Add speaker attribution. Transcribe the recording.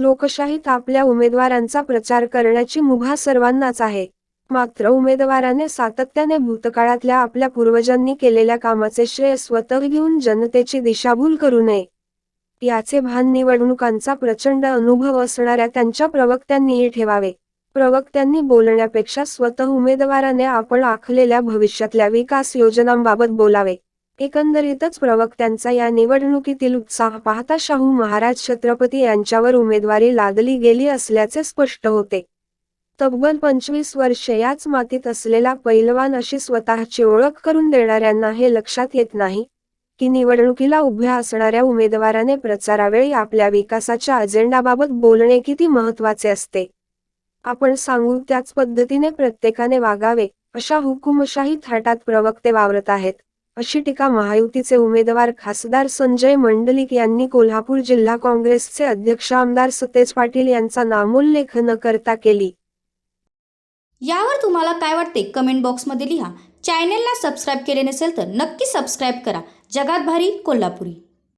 Speaker 1: लोकशाहीत आपल्या उमेदवारांचा प्रचार करण्याची मुभा सर्वांनाच आहे. मात्र उमेदवाराने सातत्याने भूतकाळातल्या आपल्या पूर्वजांनी केलेल्या कामाचे श्रेय स्वतः घेऊन जनतेची दिशाभूल करू नये. याचे भान निवडणुकांचा प्रचंड अनुभव असणाऱ्या त्यांच्या प्रवक्त्यांनीही ठेवावे. प्रवक्त्यांनी बोलण्यापेक्षा स्वतः उमेदवाराने आपण आखलेल्या भविष्यातल्या विकास योजनांबाबत बोलावे. एकंदरीतच प्रवक्त्यांचा या निवडणुकीतील उत्साह पाहता शाहू महाराज छत्रपती यांच्यावर उमेदवारी लादली गेली असल्याचे स्पष्ट होते. तब्बल पंचवीस वर्षे याच मातीत असलेला पैलवान अशी स्वतःची ओळख करून देणाऱ्यांना हे लक्षात येत नाही की निवडणुकीला उभ्या असणाऱ्या उमेदवाराने प्रचारावेळी आपल्या विकासाच्या अजेंडाबाबत बोलणे किती महत्त्वाचे असते. आपण सांगू त्याच पद्धतीने प्रत्येकाने वागावे अशा हुकुमशाही थाटात प्रवक्ते वावरत आहेत. अशी टीका महायुतीचे उमेदवार खासदार संजय मंडलिक यांनी कोल्हापूर जिल्हा काँग्रेसचे अध्यक्ष आमदार सतेज पाटील यांचा नामोल्लेख न करता केली.
Speaker 2: यावर तुम्हाला काय वाटते? कमेंट बॉक्समध्ये लिहा. चॅनेलला सबस्क्राईब केले नसेल तर नक्की सबस्क्राईब करा. जगात भारी कोल्हापुरी.